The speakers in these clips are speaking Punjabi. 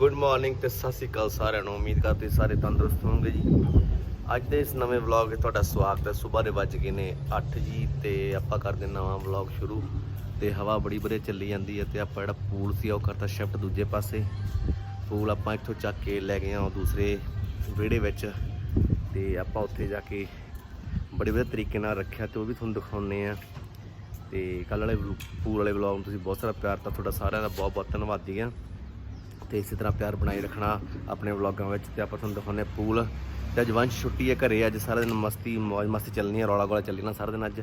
ਗੁੱਡ ਮਾਰਨਿੰਗ ਤੇ ਸਤਿ ਸ਼੍ਰੀ ਅਕਾਲ ਸਾਰਿਆਂ ਨੂੰ। ਉਮੀਦ ਕਰਦੇ ਸਾਰੇ ਤੰਦਰੁਸਤ ਹੋਵੋਗੇ ਜੀ। ਅੱਜ ਦੇ ਇਸ ਨਵੇਂ ਵਲੌਗ ਵਿੱਚ ਤੁਹਾਡਾ ਸਵਾਗਤ ਹੈ। ਸਵੇਰ ਦੇ ਵੱਜ ਗਏ ਨੇ 8 ਜੀ ਤੇ ਆਪਾਂ ਕਰਦੇ ਨਵਾਂ ਵਲੌਗ ਸ਼ੁਰੂ। ਤੇ ਹਵਾ ਬੜੀ ਵਧੀਆ ਚੱਲੀ ਜਾਂਦੀ ਹੈ ਤੇ ਆਪਾਂ ਜਿਹੜਾ ਪੂਲ ਸੀ, ਉਹ ਕਰਤਾ ਸ਼ਿਫਟ ਦੂਜੇ ਪਾਸੇ। ਪੂਲ ਆਪਾਂ ਇੱਥੋਂ ਚੱਕ ਕੇ ਲੈ ਗਏ ਹਾਂ ਦੂਸਰੇ ਵਿਹੜੇ ਵਿੱਚ। ਤੇ ਆਪਾਂ ਉੱਥੇ ਜਾ ਕੇ ਬੜੇ ਵਧੀਆ ਤਰੀਕੇ ਨਾਲ ਰੱਖਿਆ ਤੇ ਉਹ ਵੀ ਤੁਹਾਨੂੰ ਦਿਖਾਉਣੇ ਆ ਤੇ ਕੱਲ ਵਾਲੇ ਪੂਲ ਵਾਲੇ ਵਲੌਗ ਨੂੰ ਤੁਸੀਂ ਬਹੁਤ ਸਾਰਾ ਪਿਆਰ ਤਾਂ ਤੁਹਾਡਾ ਸਾਰਿਆਂ ਦਾ ਬਹੁਤ ਬਹੁਤ ਧੰਨਵਾਦੀ ਆ ਤੇ ਇਸੇ ਤਰ੍ਹਾਂ ਪਿਆਰ ਬਣਾਈ ਰੱਖਣਾ ਆਪਣੇ ਵਲੌਗਾਂ ਵਿੱਚ ਤੇ ਆਪਾਂ ਤੁਹਾਨੂੰ ਦਿਖਾਉਂਦੇ ਹਾਂ ਪੂਲ। ਤੇ ਅੱਜ ਵੰਸ਼ ਛੁੱਟੀ ਹੈ ਘਰੇ, ਅੱਜ ਸਾਰਾ ਦਿਨ ਮਸਤੀ ਮौज ਮਸਤੀ ਚੱਲਣੀ ਹੈ, ਰੌਲਾ ਗੋਲਾ ਚੱਲੀ ਨਾ ਸਾਰਾ ਦਿਨ ਅੱਜ।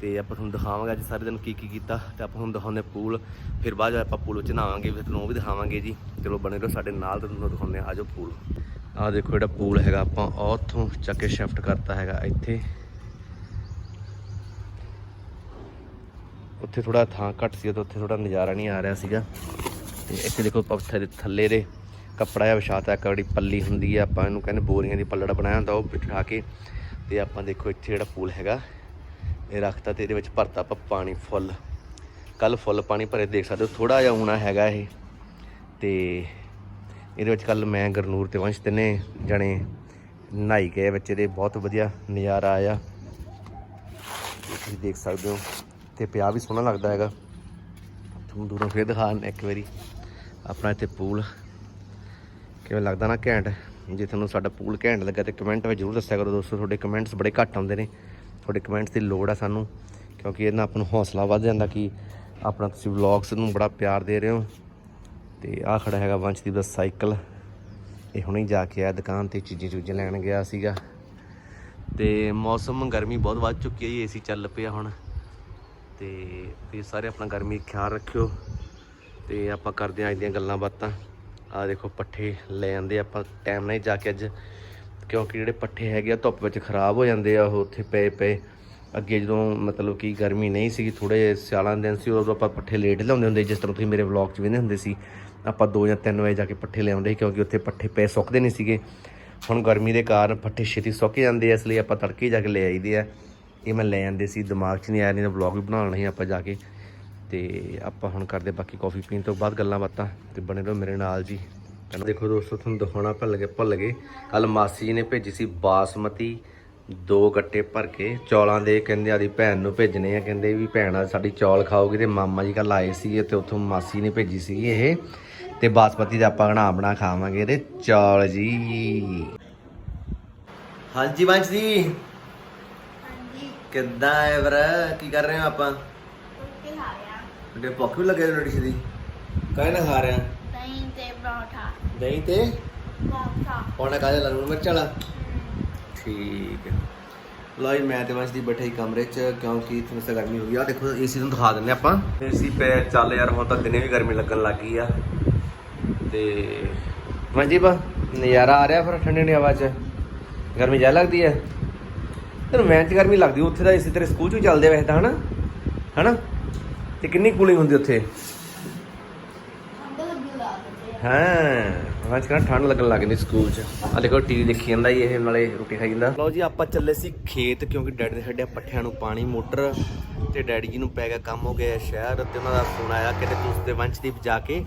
ਤੇ ਆਪਾਂ ਤੁਹਾਨੂੰ ਦਿਖਾਵਾਂਗੇ ਅੱਜ ਸਾਰੇ ਦਿਨ ਕੀ ਕੀ ਕੀਤਾ ਤੇ ਆਪਾਂ ਤੁਹਾਨੂੰ ਦਿਖਾਉਂਦੇ ਹਾਂ ਪੂਲ। ਫਿਰ ਬਾਅਦ ਆਪਾਂ ਪੂਲ ਵਿੱਚ ਨਹਾਵਾਂਗੇ, ਫਿਰ ਤੁਹਾਨੂੰ ਉਹ ਵੀ ਦਿਖਾਵਾਂਗੇ ਜੀ। ਚਲੋ ਬਣੇ ਰਹੋ ਸਾਡੇ ਨਾਲ ਤੇ ਤੁਹਾਨੂੰ ਦਿਖਾਉਂਦੇ ਹਾਂ ਆਜੋ ਪੂਲ। ਆਹ ਦੇਖੋ ਜਿਹੜਾ ਪੂਲ ਹੈਗਾ, ਆਪਾਂ ਉੱਥੋਂ ਚੱਕ ਕੇ ਸ਼ਿਫਟ ਕਰਤਾ ਹੈਗਾ, ਇੱਥੇ। ਉੱਥੇ ਥੋੜਾ ਥਾਂ ਘੱਟ ਸੀ ਤਾਂ ਉੱਥੇ ਥੋੜਾ ਨਜ਼ਾਰਾ ਨਹੀਂ ਆ ਰਿਹਾ ਸੀਗਾ। ਤੇ ਇੱਥੇ ਦੇਖੋ ਪੱਥਰ ਥੱਲੇ ਦੇ ਕੱਪੜਾ ਜਿਹਾ ਵਿਛਾਤਾ, ਇੱਕ ਜਿਹੜੀ ਪੱਲੀ ਹੁੰਦੀ ਹੈ ਆਪਾਂ ਇਹਨੂੰ ਕਹਿੰਦੇ ਬੋਰੀਆਂ ਦੀ ਪੱਲੜਾ ਬਣਾਇਆ ਹੁੰਦਾ, ਉਹ ਬਿਠਾ ਕੇ ਤੇ ਆਪਾਂ ਦੇਖੋ ਇੱਥੇ ਜਿਹੜਾ ਪੂਲ ਹੈਗਾ, ਇਹ ਰੱਖਤਾ ਤੇ ਇਹਦੇ ਵਿੱਚ ਭਰਤਾ ਆਪਾਂ ਪਾਣੀ ਫੁੱਲ ਕੱਲ ਫੁੱਲ ਪਾਣੀ ਭਰੇ ਦੇਖ ਸਕਦੇ ਹੋ ਥੋੜਾ ਜਿਹਾ ਊਣਾ ਹੈਗਾ ਇਹ। ਤੇ ਇਹਦੇ ਵਿੱਚ ਕੱਲ ਮੈਂ ਗਰਨੂਰ ਤੇ ਵੰਸ਼ ਤਿੰਨੇ ਜਣੇ ਨਹਾਈ ਗਏ, ਵਿੱਚ ਇਹਦੇ ਬਹੁਤ ਵਧੀਆ ਨਜ਼ਾਰਾ ਆਇਆ। ਤੁਸੀਂ ਦੇਖ ਸਕਦੇ ਹੋ, ਤੇ ਪਿਆ ਵੀ ਸੋਹਣਾ ਲੱਗਦਾ ਹੈਗਾ। ਤੁਹਾਨੂੰ ਦੂਰੋਂ ਫੇਰ ਦਿਖਾ ਇੱਕ ਵਾਰੀ। ਆਪਣਾ ਇੱਥੇ ਪੂਲ ਕਿਵੇਂ ਲੱਗਦਾ ਨਾ ਘੈਂਟ? ਜੇ ਤੁਹਾਨੂੰ ਸਾਡਾ ਪੂਲ ਘੈਂਟ ਲੱਗਾ ਤੇ ਕਮੈਂਟ ਵਿੱਚ ਜ਼ਰੂਰ ਦੱਸਿਆ ਕਰੋ ਦੋਸਤੋ। ਤੁਹਾਡੇ ਕਮੈਂਟਸ ਬੜੇ ਘੱਟ ਆਉਂਦੇ ਨੇ। ਤੁਹਾਡੇ ਕਮੈਂਟਸ ਦੀ ਲੋੜ ਆ ਸਾਨੂੰ, ਕਿਉਂਕਿ ਇਹਨਾਂ ਆਪਾਂ ਨੂੰ ਹੌਸਲਾ ਵੱਧ ਜਾਂਦਾ ਕਿ ਆਪਣਾ ਤੁਸੀਂ ਵਲੌਗਸ ਨੂੰ ਬੜਾ ਪਿਆਰ ਦੇ ਰਹੇ ਹੋ। ਤੇ ਆਹ ਖੜਾ ਹੈਗਾ ਵੰਸ਼ਦੀਪ ਦਾ ਸਾਈਕਲ ਇਹ ਹੁਣੇ ਜਾ ਕੇ ਆਇਆ ਦੁਕਾਨ ਤੇ, ਚੀਜ਼ਾਂ ਚੂਜ਼ਾਂ ਲੈਣ ਗਿਆ ਸੀਗਾ। ਤੇ ਮੌਸਮ ਗਰਮੀ ਬਹੁਤ ਵੱਧ ਚੁੱਕੀ ਹੈ ਜੀ ਏਸੀ ਚੱਲ ਪਿਆ ਹੁਣ। ਤੇ ਤੇ ਸਾਰੇ ਆਪਣਾ ਗਰਮੀ ਖਿਆਲ ਰੱਖਿਓ ਤੇ ਆਪਾਂ ਕਰਦੇ ਹਾਂ ਅੱਜ ਦੀਆਂ ਗੱਲਾਂ ਬਾਤਾਂ। ਆ ਦੇਖੋ ਪੱਠੇ ਲੈ ਜਾਂਦੇ ਆਪਾਂ ਟਾਈਮ ਨਾਲ ਹੀ ਜਾ ਕੇ ਅੱਜ, ਕਿਉਂਕਿ ਜਿਹੜੇ ਪੱਠੇ ਹੈਗੇ ਆ ਧੁੱਪ ਵਿੱਚ ਖਰਾਬ ਹੋ ਜਾਂਦੇ ਆ, ਉਹ ਉੱਥੇ ਪਏ ਪਏ। ਅੱਗੇ ਜਦੋਂ ਮਤਲਬ ਕਿ ਗਰਮੀ ਨਹੀਂ ਸੀਗੀ ਥੋੜੇ ਸਿਆਲਾਂ ਦੇ ਦਿਨ ਸੀ, ਉਦੋਂ ਆਪਾਂ ਪੱਠੇ ਲੇਟ ਲਿਆਉਂਦੇ ਹੁੰਦੇ ਜਿਸ ਤਰ੍ਹਾਂ ਤੁਸੀਂ ਮੇਰੇ ਵਲੌਗ 'ਚ ਵੇਖਦੇ ਹੁੰਦੇ ਸੀ, ਆਪਾਂ 2 ਜਾਂ 3 ਵਜੇ ਜਾ ਕੇ ਪੱਠੇ ਲਿਆਉਂਦੇ ਸੀ, ਕਿਉਂਕਿ ਉੱਥੇ ਪੱਠੇ ਪਏ ਸੁੱਕਦੇ ਨਹੀਂ ਸੀਗੇ। ਹੁਣ ਗਰਮੀ ਦੇ ਕਾਰਨ ਪੱਠੇ ਛੇਤੀ ਸੁੱਕ ਜਾਂਦੇ ਆ, ਇਸ ਲਈ ਆਪਾਂ ਤੜਕੇ ਜਾ ਕੇ ਲੈ ਆਈਦੇ ਆ। ਇਹ ਮੈਂ ਲੈ ਜਾਂਦੇ ਸੀ, ਦਿਮਾਗ 'ਚ ਨਹੀਂ ਆਇਆ, ਨਹੀਂ ਤਾਂ ਵਲੌਗ ਵੀ ਲੈਣਾ ਸੀ ਆਪਾਂ ਜਾ ਕੇ। ਤੇ ਆਪਾਂ ਹੁਣ ਕਰਦੇ ਬਾਕੀ ਕਾਫੀ ਪੀਣ ਤੋਂ ਬਾਅਦ ਗੱਲਾਂ ਬਾਤਾਂ, ਤੇ ਬਣੇ ਰਹੋ ਮੇਰੇ ਨਾਲ ਜੀ। ਦੇਖੋ ਦੋਸਤੋ, ਤੁਹਾਨੂੰ ਦਿਖਾਉਣਾ ਭੁੱਲ ਗਏ ਭੁੱਲ ਗਏ। ਕੱਲ ਮਾਸੀ ਜੀ ਨੇ ਭੇਜੀ ਸੀ ਬਾਸਮਤੀ ਦੋ ਗੱਟੇ ਭਰ ਕੇ। ਚੌਲਾਂ ਦੇ ਕਹਿੰਦੇ ਆਦੀ ਭੈਣ ਨੂੰ ਭੇਜਣੇ ਆ, ਕਹਿੰਦੇ ਵੀ ਭੈਣ ਆ ਸਾਡੀ ਚੌਲ ਖਾਓਗੀ ਤੇ ਮਾਮਾ ਜੀ ਕੱਲ ਆਏ ਸੀਗੇ ਤੇ ਉੱਥੋਂ ਮਾਸੀ ਨੇ ਭੇਜੀ ਸੀਗੀ ਇਹ। ਤੇ ਬਾਸਮਤੀ ਦਾ ਆਪਾਂ ਬਣਾ ਬਣਾ ਖਾਵਾਂਗੇ ਤੇ ਚੌਲ ਜੀ। ਹਾਂਜੀ ਵੰਸ਼ ਜੀ। ਕਿੱਦਾਂ ਹੈ ਵੀਰ? ਕੀ ਕਰ ਰਹੇ ਹੋ ਆਪਾਂ? ਰੋਟੀ ਖਾ ਰਿਹਾ। ਤੇ ਭੁੱਖ ਵੀ ਲੱਗੇ ਰੋਟੀ ਦੀ ਕਾਹੇ ਨਾ ਖਾ ਰਿਹਾ? ਦਹੀਂ ਤੇ ਪਰੌਂਠਾ। ਦਹੀਂ ਤੇ? ਪਰੌਂਠਾ। ਪੌਣਾ ਕਾਹਦੇ ਲੂਣ ਮਿਰਚ ਵਾਲਾ? ਠੀਕ ਹੈ ਲੋਈ ਮੈਂ ਤੇ ਵੰਸ਼ ਦੀ ਬੈਠੇ ਹੀ ਕਮਰੇ 'ਚ ਕਿਉਂਕਿ ਸੇ ਗਰਮੀ ਹੋ ਗਈ। ਆ ਦੇਖੋ ਏਸੀ ਨੂੰ ਦਿਖਾ ਦਿੰਨੇ ਆਪਾਂ। ਏਸੀ ਪੇ ਚੱਲ ਯਾਰ ਹੁਣ ਤਾਂ ਦਿਨੇ ਵੀ ਗਰਮੀ ਲੱਗਣ ਲੱਗ ਗਈ ਆ। ਤੇ ਵੰਜੀ ਬਾ ਨਜ਼ਾਰਾ ਆ ਰਿਹਾ ਫਿਰ ਠੰਡੀ ਠੰਡੀ ਹਵਾ 'ਚ। ਗਰਮੀ ਜ਼ਿਆਦਾ ਲੱਗਦੀ ਹੈ ਤੈਨੂੰ ਮੈਂ 'ਚ ਗਰਮੀ ਲੱਗਦੀ, ਉੱਥੇ ਦਾ ਏਸੀ ਤੇਰੇ ਸਕੂਲ 'ਚ ਵੀ ਚੱਲਦੇ ਵੈਸੇ ਤਾਂ, ਹਨਾ? ਹਨਾ? ਤੇ ਕਿੰਨੀ ਕੂਲਿੰਗ ਹੁੰਦੀ ਉੱਥੇ? ਠੰਡ ਹਾਂ ਅੱਜ ਕੱਲ੍ਹ ਠੰਡ ਲੱਗਣ ਲੱਗ ਗਈ ਸਕੂਲ 'ਚ। ਆ ਦੇਖੋ ਟੀਵੀ ਦੇਖੀ ਜਾਂਦਾ ਜੀ ਇਹ, ਨਾਲੇ ਰੋਟੀ ਖਾਈ ਜਾਂਦਾ। ਲਓ ਜੀ, ਆਪਾਂ ਚੱਲੇ ਸੀ ਖੇਤ, ਕਿਉਂਕਿ ਡੈਡੀ ਨੇ ਛੱਡਿਆ ਪੱਠਿਆਂ ਨੂੰ ਪਾਣੀ, ਮੋਟਰ ਤੇ ਡੈਡੀ ਜੀ ਨੂੰ ਪੈ ਗਿਆ ਕੰਮ ਹੋ ਗਿਆ ਸ਼ਹਿਰ, ਤੇ ਉਹਨਾਂ ਦਾ ਫੋਨ ਆਇਆ ਕਿ ਤੁਸੀਂ ਤੇ ਵੰਸ਼ਦੀਪ ਜਾ ਕੇ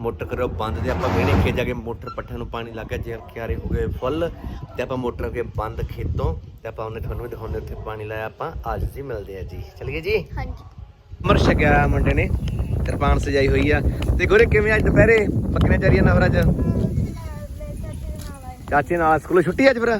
ਮੋਟਰ ਕਰੋ ਬੰਦ ਤੇ ਆਪਾਂ ਵੇਣੇ ਖੇਤ ਜਾ ਕੇ ਮੋਟਰ ਪੱਠਿਆਂ ਨੂੰ ਪਾਣੀ ਲੱਗ ਗਿਆ ਜੇ ਕਿਆਰੇ ਹੋ ਗਏ ਫੁੱਲ ਤੇ ਆਪਾਂ ਮੋਟਰ ਕੇ ਬੰਦ ਖੇਤੋਂ ਤੇ ਆਪਾਂ ਉਹਨੇ ਤੁਹਾਨੂੰ ਦਿਖਾਉਂਦੇ ਉੱਥੇ ਪਾਣੀ ਲਾਇਆ ਆਪਾਂ। ਅੱਜ ਜੀ ਮਿਲਦੇ ਆ ਜੀ। ਚਲੀਏ ਜੀ? ਹਾਂਜੀ। ਅਮਰ ਛਕਿਆ ਮੁੰਡੇ ਨੇ ਕਿਰਪਾਨ ਸਜਾਈ ਹੋਈ ਆ। ਤੇ ਗੋਰੇ ਕਿਵੇਂ ਅੱਜ ਦੁਪਹਿਰੇ? ਬੱਕਰੀਆਂ ਚਾਰੀਆਂ ਨਵਰਾਂ ਚ ਚਾਚੇ ਨਾਲ ਸਕੂਲੋਂ ਛੁੱਟੀ ਅੱਜ ਫਿਰ?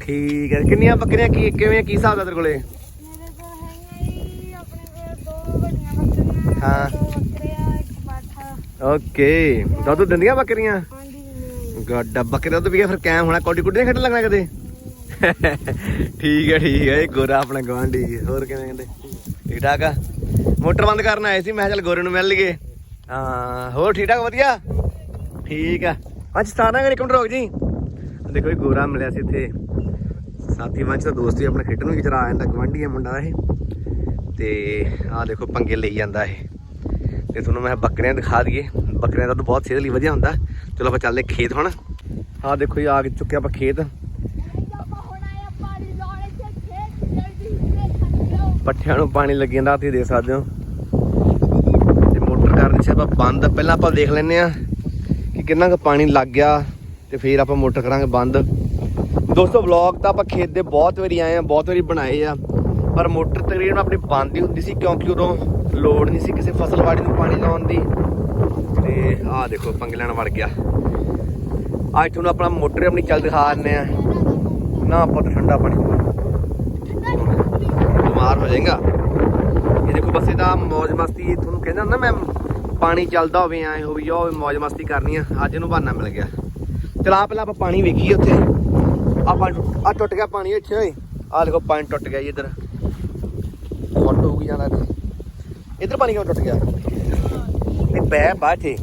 ਠੀਕ ਹੈ ਕਿੰਨੀਆਂ ਬੱਕਰੀਆਂ ਕੀ ਕਿਵੇਂ ਕੀ ਹਿਸਾਬ ਦਾ ਤੇਰੇ ਕੋਲੇ? ਮੇਰੇ ਕੋਲ ਹੈਗਾ ਜੀ ਆਪਣੇ ਕੋਲ ਦੋ ਵੱਡੀਆਂ ਬੱਕਰੀਆਂ ਹਾਂ। ਦੋ ਬੱਕਰੇ ਆ ਇੱਕ ਪਾਠਾ ਓਕੇ। ਦੁੱਧ ਦਿੰਦੀਆਂ ਬੱਕਰੀਆਂ? ਗੱਡਾ ਬੱਕਰੇ ਦੁੱਧ ਵੀ ਗਿਆ ਫਿਰ ਕੈਮ ਹੋਣਾ, ਕੋਡੀ ਕੁੱਡੀ ਖੇਡਣ ਲੱਗਣਾ ਕਦੇ? ਠੀਕ ਹੈ ਠੀਕ ਹੈ। ਇਹ ਗੋਰਾ ਆਪਣਾ ਗਵਾਂਢੀ ਹੋਰ ਕਿਵੇਂ ਕਹਿੰਦੇ? ਠੀਕ ਠਾਕ ਆ? ਮੋਟਰ ਬੰਦ ਕਰਨ ਆਏ ਸੀ, ਮੈਂ ਚੱਲ ਗੋਰੇ ਨੂੰ ਮਿਲ ਲਈਏ। ਹਾਂ, ਹੋਰ ਠੀਕ ਠਾਕ, ਵਧੀਆ? ਠੀਕ ਆ। ਅੱਜ ਸਤਾਰਾਂ ਕਰੀ ਕੰਟਰ ਰੋਕ ਜੀ। ਦੇਖੋ ਇਹ ਗੋਰਾ ਮਿਲਿਆ ਸੀ ਇੱਥੇ। ਸਾਥੀ ਵੰਸ਼ ਦਾ ਦੋਸਤ ਵੀ ਆਪਣਾ ਖੇਡਣ ਨੂੰ ਵੀ ਚਰਾ ਜਾਂਦਾ ਗਵਾਂਢੀ ਹੈ ਮੁੰਡਾ ਇਹ। ਤੇ ਆਹ ਦੇਖੋ, ਪੰਗੇ ਲਈ ਜਾਂਦਾ ਇਹ। ਤੇ ਤੁਹਾਨੂੰ ਮੈਂ ਬੱਕਰੀਆਂ ਦਿਖਾ ਦਈਏ। ਬੱਕਰੀਆਂ ਦਾ ਤਾਂ ਬਹੁਤ ਸਿਹਤ ਲਈ ਵਧੀਆ ਹੁੰਦਾ। ਚਲੋ ਆਪਾਂ ਚੱਲਦੇ ਖੇਤ ਹੁਣ। ਆਹ ਦੇਖੋ ਜੀ ਆ ਚੁੱਕਿਆ ਆਪਾਂ ਖੇਤ। ਆਪਾਂ ਖੇਤ ਪੱਠਿਆਂ ਨੂੰ ਪਾਣੀ ਲੱਗੀ ਜਾਂਦਾ, ਤੁਸੀਂ ਦੇਖ ਸਕਦੇ ਹੋ। ਤੇ ਮੋਟਰ ਕਰਨ ਸੀ ਆਪਾਂ ਬੰਦ। ਪਹਿਲਾਂ ਆਪਾਂ ਦੇਖ ਲੈਨੇ ਆ ਕਿ ਕਿੰਨਾ ਕੁ ਪਾਣੀ ਲੱਗ ਗਿਆ ਤੇ ਫਿਰ ਆਪਾਂ ਮੋਟਰ ਕਰਾਂਗੇ ਬੰਦ। ਦੋਸਤੋ ਵਲੌਗ ਤਾਂ ਆਪਾਂ ਖੇਤ ਦੇ ਬਹੁਤ ਵਾਰੀ ਆਏ ਆ ਬਹੁਤ ਵਾਰੀ ਬਣਾਏ ਆ। ਪਰ ਮੋਟਰ ਤਕਰੀਬਨ ਆਪਣੀ ਬੰਦ ਹੀ ਹੁੰਦੀ ਸੀ, ਕਿਉਂਕਿ ਉਦੋਂ ਲੋੜ ਨਹੀਂ ਸੀ ਕਿਸੇ ਫਸਲ ਵਾੜੀ ਨੂੰ ਪਾਣੀ ਲਾਉਣ ਦੀ। ਤੇ ਆਹ ਦੇਖੋ ਪੰਗੇ ਵੜ ਗਿਆ। ਅੱਜ ਤੁਹਾਨੂੰ ਆਪਣਾ ਮੋਟਰ ਆਪਣੀ ਚੱਲ ਦਿਖਾ ਦਿੰਦੇ ਆ ਨਾ ਪੁੱਤ ਠੰਡਾ ਪਾਣੀ ਬਿਮਾਰ ਹੋ ਜਾਏਗਾ। ਇਹ ਦੇਖੋ ਬਸ ਇਹਦਾ ਮौज ਮਸਤੀ ਤੁਹਾਨੂੰ ਕਹਿੰਦਾ ਨਾ ਮੈਂ ਪਾਣੀ ਚੱਲਦਾ ਹੋਵੇ ਐ ਹੋਵੇ ਜੋ ਹੋਵੇ ਮौज ਮਸਤੀ ਕਰਨੀ ਆ। ਅੱਜ ਇਹਨੂੰ ਬਹਾਨਾ ਮਿਲ ਗਿਆ। ਚਲਾ ਪਹਿਲਾਂ ਆਪਾਂ ਪਾਣੀ ਵੇਖੀਏ ਉੱਥੇ। ਆਪਾਂ ਆ ਟੁੱਟ ਗਿਆ ਪਾਣੀ ਇੱਥੇ। ਓਏ ਆ ਦੇਖੋ ਪਾਣੀ ਟੁੱਟ ਗਿਆ ਜੀ ਇੱਧਰ। ਫੁੱਟ ਹੋ ਗਈ ਜਾਂਦਾ ਇੱਥੇ। ਇੱਧਰ ਪਾਣੀ ਕਿਉਂ ਟੁੱਟ ਗਿਆ? ਇਹ ਬੈ ਬਾਠੇ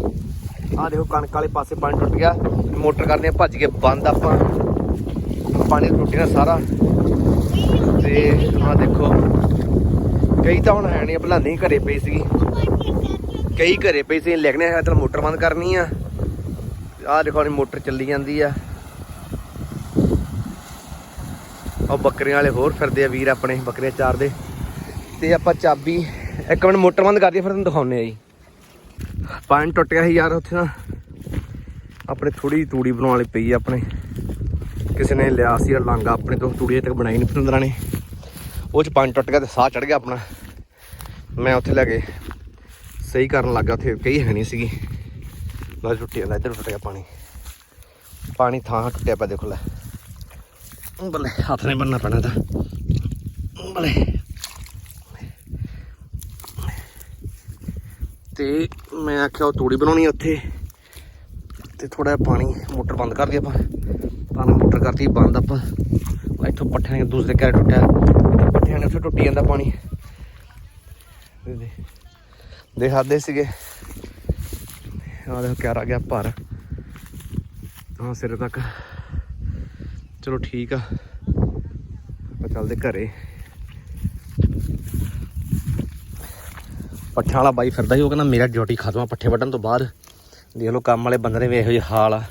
ਆ ਦੇਖੋ, ਕਣਕ ਵਾਲੇ ਪਾਸੇ ਪਾਣੀ ਟੁੱਟ ਗਿਆ। ਮੋਟਰ ਕਰਦੇ ਆ ਭੱਜ ਕੇ ਬੰਦ ਆਪਾਂ। ਪਾਣੀ ਟੁੱਟ ਗਿਆ ਸਾਰਾ। ਤੇ ਆ ਦੇਖੋ, ਕਈ ਤਾਂ ਹੁਣ ਹੈ ਨਹੀਂ ਪਹਿਲਾਂ ਨਹੀਂ ਘਰੇ ਪਈ ਸੀਗੀ। ਕਈ ਘਰੇ ਪਈ ਸੀ ਲਿਖਣੇ ਹੈ ਤਾਂ ਮੋਟਰ ਬੰਦ ਕਰਨੀ ਆ। ਆਹ ਦੇਖੋ ਨੀ ਮੋਟਰ ਚੱਲੀ ਜਾਂਦੀ ਆ। ਉਹ ਬੱਕਰੀਆਂ ਵਾਲੇ ਹੋਰ ਫਿਰਦੇ ਆ, ਵੀਰ ਆਪਣੇ ਬੱਕਰੀਆਂ ਚਾਰਦੇ। ਤੇ ਆਪਾਂ ਚਾਬੀ ਇੱਕ ਮਿੰਟ ਮੋਟਰ ਬੰਦ ਕਰਦੀ ਫਿਰ ਤੁਹਾਨੂੰ ਦਿਖਾਉਨੇ ਆ ਜੀ। ਪਾਣੀ ਟੁੱਟ ਗਿਆ ਸੀ ਯਾਰ ਉੱਥੇ ਨਾ। ਆਪਣੇ ਥੋੜੀ ਤੂੜੀ ਬਣਾਉਣ ਵਾਲੀ ਪਈ ਆਪਣੇ। ਕਿਸੇ ਨੇ ਲਿਆ ਸੀ ਇਹ ਲਾਂਗਾ ਆਪਣੇ ਤੋਂ, ਤੂੜੀ ਤੱਕ ਬਣਾਈ ਨਹੀਂ ਪਤੰਦਰਾਂ ਨੇ। ਉਹ ਚ ਪਾਣੀ ਟੁੱਟ ਗਿਆ ਤੇ ਸਾਹ ਚੜ ਗਿਆ ਆਪਣਾ। ਮੈਂ ਉੱਥੇ ਲੈ ਕੇ ਸਹੀ ਕਰਨ ਲੱਗਾ, ਉੱਥੇ ਕਈ ਹੈ ਨਹੀਂ ਸੀਗੀ। ਬਸ ਟੁੱਟੀ ਜਾਂਦਾ, ਇੱਧਰ ਟੁੱਟ ਗਿਆ ਪਾਣੀ। ਪਾਣੀ ਥਾਂ ਟੁੱਟਿਆ ਪਿਆ, ਦੇਖੋ ਲੈ। ਬਲੇ ਹੱਥ ਨੇ ਬੰਨਣਾ ਪੈਣਾ ਤਾਂ ਬਲੇ ਤੇ ਮੈਂ ਆਖਿਆ ਉਹ ਤੂੜੀ ਬਣਾਉਣੀ ਆ ਉੱਥੇ। ਤੇ ਥੋੜਾ ਪਾਣੀ, ਮੋਟਰ ਬੰਦ ਕਰ ਦਈਏ ਆਪਾਂ। ਪਾਣੀ ਮੋਟਰ ਕਰਤੀ, ਬੰਦ ਆਪਾਂ। ਇੱਥੋਂ ਪੱਠਿਆਂ ਦੇ ਦੂਸਰੇ ਘਰ ਟੁੱਟਿਆ। ਇੱਥੇ ਪੱਠਿਆਂ ਨੇ ਉੱਥੇ ਟੁੱਟੀ ਜਾਂਦਾ ਪਾਣੀ। ਦੇ- ਦੇ। ਸੀਗੇ। ਆ ਦੇਖੋ ਕਿਆ ਆ ਗਿਆ ਭਰ। ਹਾਂ ਸਿਰ ਤੱਕ। ਚਲੋ ਠੀਕ ਆ। ਆਪਾਂ ਚੱਲਦੇ ਘਰੇ। ਪੱਠਿਆਂ ਵਾਲਾ ਬਾਈ ਫਿਰਦਾ ਸੀ, ਉਹ ਕਹਿੰਦਾ ਮੇਰਾ ਡਿਊਟੀ ਖਤਮ ਆ, ਪੱਠੇ ਵੱਢਣ ਤੋਂ ਬਾਅਦ। ਦੇਖ ਲਓ ਕੰਮ ਵਾਲੇ ਬੰਦੇ ਨੇ ਵੀ ਇਹੋ ਜਿਹਾ ਹਾਲ ਆ।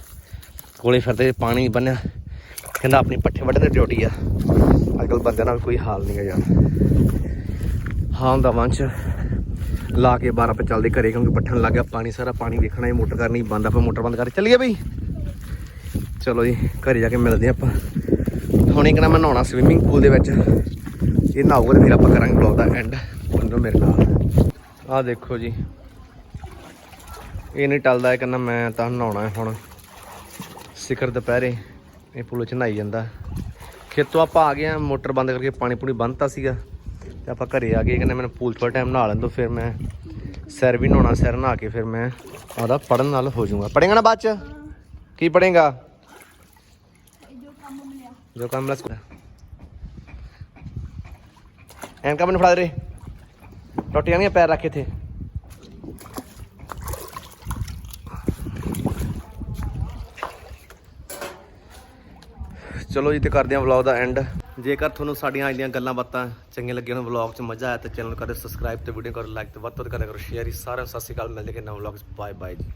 ਕੋਲੇ ਫਿਰਦੇ ਪਾਣੀ ਬੰਨਿਆ। ਕਹਿੰਦਾ ਆਪਣੀ ਪੱਠੇ ਵੱਢਣ ਦੀ ਡਿਊਟੀ ਆ। ਅੱਜ ਕੱਲ ਬੰਦਿਆਂ ਦਾ ਵੀ ਕੋਈ ਹਾਲ ਨਹੀਂ ਹੈ ਯਾਰ ਹਾਂ ਦਾ ਵੰਸ਼ ਲਾ ਕੇ 12 ਪੇ ਚੱਲਦੇ ਘਰੇ, ਕਿਉਂਕਿ ਪੱਠਣ ਲੱਗ ਗਿਆ ਪਾਣੀ ਸਾਰਾ, ਪਾਣੀ ਵੇਖਣਾ ਹੈ, ਮੋਟਰ ਕਰਨੀ, ਬੰਦ ਆਪਾਂ ਮੋਟਰ ਬੰਦ ਕਰ, ਚੱਲੀਏ ਬਈ? ਚਲੋ ਜੀ, ਘਰੇ ਜਾ ਕੇ ਮਿਲਦੇ ਆਪਾਂ। ਹੁਣੇ ਕਹਿੰਦਾ ਮੈਂ ਨਹਾਉਣਾ ਸਵਿਮਿੰਗ ਪੂਲ ਦੇ ਵਿੱਚ। ਇਹ ਨਹਾਉਗਾ ਤੇ ਫਿਰ ਆਪਾਂ ਕਰਾਂਗੇ ਬਲੌਗ ਦਾ ਐਂਡ ਬੰਦੋ ਮੇਰੇ ਨਾਲ। ਆਹ ਦੇਖੋ ਜੀ। ਇਹ ਨਹੀਂ ਟਲਦਾ, ਇਹ ਕਹਿੰਦਾ ਮੈਂ ਤਾਂ ਨਹਾਉਣਾ ਹੁਣ। ਸਿਖਰ ਦੁਪਹਿਰੇ ਇਹ ਪੂਲ ਚ ਨਹਾਈ ਜਾਂਦਾ। ਖੇਤੋਂ ਆਪਾਂ ਆ ਗਏ ਆ ਮੋਟਰ ਬੰਦ ਕਰਕੇ ਪਾਣੀ ਪੂਣੀ ਬੰਨਤਾ ਸੀਗਾ। ਤੇ ਆਪਾਂ ਘਰੇ ਆ ਗਏ ਕਹਿੰਦਾ ਮੈਨੂੰ ਪੂਲ ਥੋੜਾ ਟਾਈਮ ਨਹਾ ਲੈਣ ਦੋ ਫਿਰ ਮੈਂ ਸਿਰ ਵੀ ਨਹਾਉਣਾ, ਸਿਰ ਨਹਾ ਕੇ ਫਿਰ ਮੈਂ ਆਦਾ ਪੜਨ ਨਾਲ ਹੋ ਜਾਊਗਾ। ਪੜੇਗਾ ਨਾ ਬਾਅਦ ਚ? ਕੀ ਪੜੇਗਾ ਜੋ ਕੰਮ ਮਿਲਿਆ। ਜੋ ਕੰਮ ਮਿਲਾ ਐਨਕਾ ਮੈਨੂੰ ਫੜਾ ਦੇ ਟੁੱਟ ਜਾਣਗੀਆਂ ਪੈਰ ਰੱਖ ਇੱਥੇ। ਚਲੋ ਜੀ, ਤੇ ਕਰਦੇ ਹਾਂ ਵਲੌਗ ਦਾ ਐਂਡ ਜੇਕਰ ਤੁਹਾਨੂੰ ਸਾਡੀਆਂ ਅੱਜ ਦੀਆਂ ਗੱਲਾਂ ਬਾਤਾਂ ਚੰਗੀਆਂ ਲੱਗੀਆਂ ਹੋਣ ਵਲੌਗ 'ਚ ਮਜ਼ਾ ਆਇਆ ਤਾਂ ਚੈਨਲ ਨੂੰ ਕਰੋ ਸਬਸਕ੍ਰਾਈਬ ਤੇ ਵੀਡੀਓ ਕਰੋ ਲਾਈਕ ਤੇ ਵੱਧ ਤੋਂ ਵੱਧ ਕਰੋ। ਸ਼ੇਅਰ ਹੀ ਸਾਰਿਆਂ ਨੂੰ, ਸਤਿ ਸ਼੍ਰੀ ਅਕਾਲ, ਮਿਲਦੇ ਕਿ ਨਵੇਂ ਵਲੌਗ 'ਚ। ਬਾਏ ਬਾਏ ਜੀ।